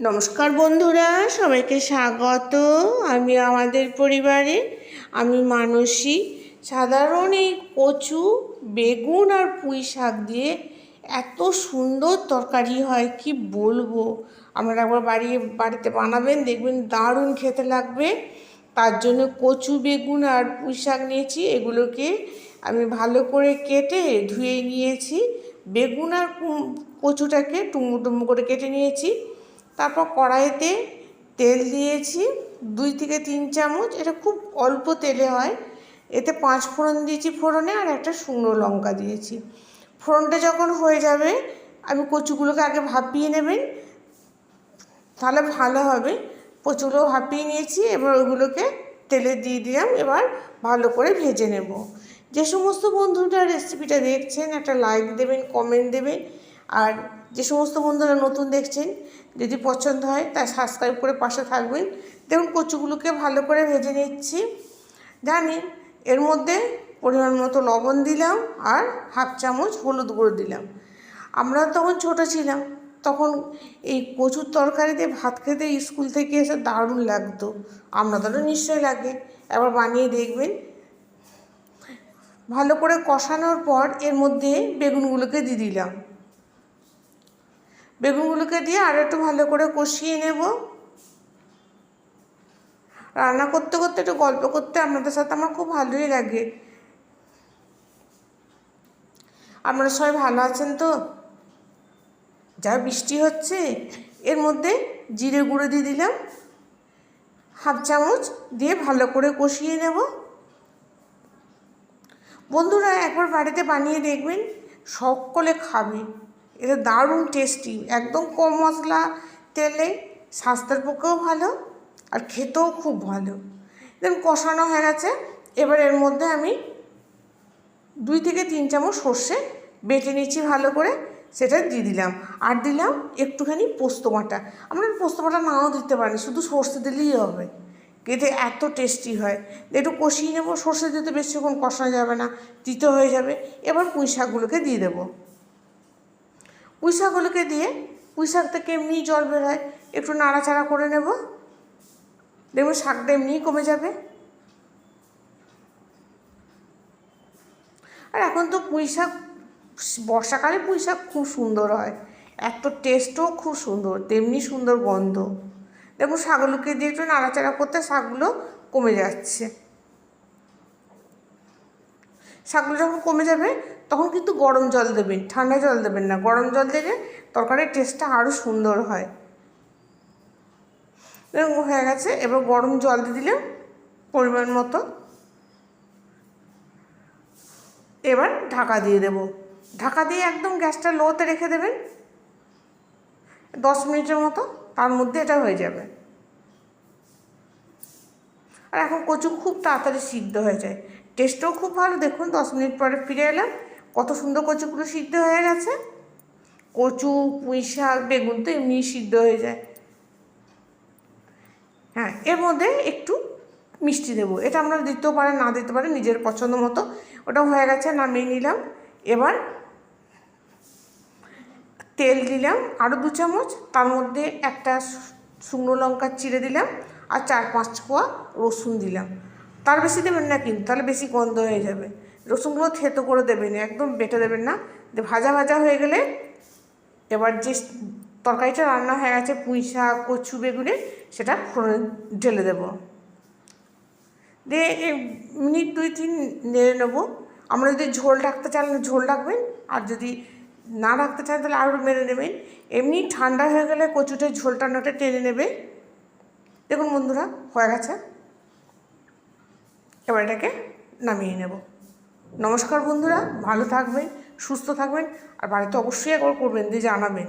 নমস্কার বন্ধুরা, সবাইকে স্বাগত। আমি আমাদের পরিবারে, আমি মানসী। সাধারণ এই কচু, বেগুন আর পুঁই শাক দিয়ে এত সুন্দর তরকারি হয়, কি বলব? আপনারা একবার বাড়ি, বাড়িতে বানাবেন, দেখবেন দারুণ খেতে লাগবে। তার জন্য কচু, বেগুন আর পুঁই শাক নিয়েছি। এগুলোকে আমি ভালো করে কেটে ধুয়ে নিয়েছি। বেগুন আর কচুটাকে টুমু টুমু করে কেটে নিয়েছি। তারপর কড়াইতে তেল দিয়েছি, দুই থেকে তিন চামচ, এটা খুব অল্প তেলে হয়। এতে পাঁচ ফোড়ন দিয়েছি ফোড়নে আর একটা শুকনো লঙ্কা দিয়েছি। ফোড়নটা যখন হয়ে যাবে, আমি কচুগুলোকে আগে ভাপিয়ে নেবেন। তাহলে ভালো হবে। কচুগুলো ভাপিয়ে নিয়েছি, এবার ওগুলোকে তেলে দিয়ে দিলাম, এবার ভালো করে ভেজে নেব। যে সমস্ত বন্ধুরা রেসিপিটা দেখছেন, একটা লাইক দেবেন কমেন্ট দেবেন, আর যে সমস্ত বন্ধুরা নতুন দেখছেন, যদি পছন্দ হয় তা সাবস্ক্রাইব করে পাশে থাকবেন। দেখুন কচুগুলোকে ভালো করে ভেজে নিচ্ছি। জানি এর মধ্যে পরিমাণ মতো লবণ দিলাম আর হাফ চামচ হলুদ গুঁড়ো দিলাম। আমরা তখন ছোট ছিলাম, তখন এই কচুর তরকারিতে ভাত খেতে স্কুল থেকে এসে দারুণ লাগতো। আপনাদেরও নিশ্চয়ই লাগে। এবার বানিয়ে দেখবেন। ভালো করে কষানোর পর এর মধ্যে বেগুনগুলোকে দিয়ে দিলাম। বেগুনগুলোকে দিয়ে আর একটু ভালো করে কষিয়ে নেব। রান্না করতে করতে একটু গল্প করতে আপনাদের সাথে আমার খুব ভালোই লাগে। আপনারা সবাই ভালো আছেন তো? যা বৃষ্টি হচ্ছে, এর মধ্যে জিরে গুঁড়ো দিয়ে দিলাম। হাফ চামচ দিয়ে ভালো করে কষিয়ে নেব। বন্ধুরা একবার বাড়িতে বানিয়ে দেখবেন, সকলে খাবে। এটা দারুণ টেস্টি একদম কম মশলা তেলে, স্বাস্থ্যের পক্ষেও ভালো আর খেতেও খুব ভালো। দেখুন কষানো হয়ে গেছে। এবার এর মধ্যে আমি দুই থেকে তিন চামচ সর্ষে বেটে নিচ্ছি ভালো করে, সেটা দিয়ে দিলাম। আর দিলাম একটুখানি পোস্ত বাটা। আমরা পোস্ত বাটা নাও দিতে পারি শুধু সর্ষে দিলেই হবে। খেতে এত টেস্টি হয়। একটু কষিয়ে নেব, সর্ষে দিতে বেশিক্ষণ কষানো যাবে না, তিতো হয়ে যাবে। এবার পুঁই শাকগুলোকে দিয়ে দেবো। পুঁই শাকগুলোকে দিয়ে পুঁই শাক থেকে এমনিই জল বের হয়। একটু নাড়াচাড়া করে নেব। দেখবেন শাকটা এমনিই কমে যাবে। আর এখন তো পুঁই শাক বর্ষাকালে পুঁই শাক খুব সুন্দর হয়। এত টেস্টও খুব সুন্দর, তেমনি সুন্দর গন্ধ। দেখুন শাকগুলোকে দিয়ে একটু নাড়াচাড়া করতে শাকগুলো কমে যাচ্ছে। শাকগুলো যখন কমে যাবে, তখন কিন্তু গরম জল দেবেন, ঠান্ডা জল দেবেন না। গরম জল দিলে তরকারির টেস্টটা আরও সুন্দর হয়। এরকম হয়ে গেছে। এবার গরম জল দিয়ে দিলাম পরিমাণ মতো। এবার ঢাকা দিয়ে দেব। ঢাকা দিয়ে একদম গ্যাসটা লোতে রেখে দেবেন। দশ মিনিটের মতো, তার মধ্যে এটা হয়ে যাবে। আর এখন কচু খুব তাড়াতাড়ি সিদ্ধ হয়ে যায়। টেস্টও খুব ভালো, দেখুন, দশ মিনিট পরে ফিরে এলাম। কত সুন্দর কচুগুলো সিদ্ধ হয়ে গেছে। কচু, পুঁই শাক, বেগুন তো এমনি সিদ্ধ হয়ে যায়। হ্যাঁ এর মধ্যে একটু মিষ্টি দেবো। এটা আমরা দিতেও পারেন না দিতে পারেন নিজের পছন্দ মতো। ওটা হয়ে গেছে, নামিয়ে নিলাম। এবার তেল দিলাম, আরও দু চামচ। তার মধ্যে একটা শুকনো লঙ্কা চিড়ে দিলাম আর চার পাঁচ কোয়া রসুন দিলাম। তার বেশি দেবেন না কিন্তু, তাহলে বেশি গন্ধ হয়ে যাবে। রসুনগুলো থেতো করে দেবেন, একদম বেটে দেবেন না। ভাজা ভাজা হয়ে গেলে এবার যে তরকারিটা রান্না হয়ে গেছে, পুঁই শাক, কচু, বেগুনে, সেটা ফোড়নে ঢেলে দেবো। দিয়ে মিনিট দুই তিন নেড়ে নেব। আমরা যদি ঝোল রাখতে চান, ঝোল রাখবেন আর যদি না রাখতে চান, তাহলে আরও মেরে নেবেন। এমনি ঠান্ডা হয়ে গেলে কচুটা ঝোল টান্নাটা টেনে নেবে। দেখুন বন্ধুরা, হয়ে গেছে। এবার এটাকে নামিয়ে নেব। নমস্কার বন্ধুরা, ভালো থাকবেন, সুস্থ থাকবেন, আর বাড়িতে অবশ্যই একবার করবেন, দিয়ে জানাবেন।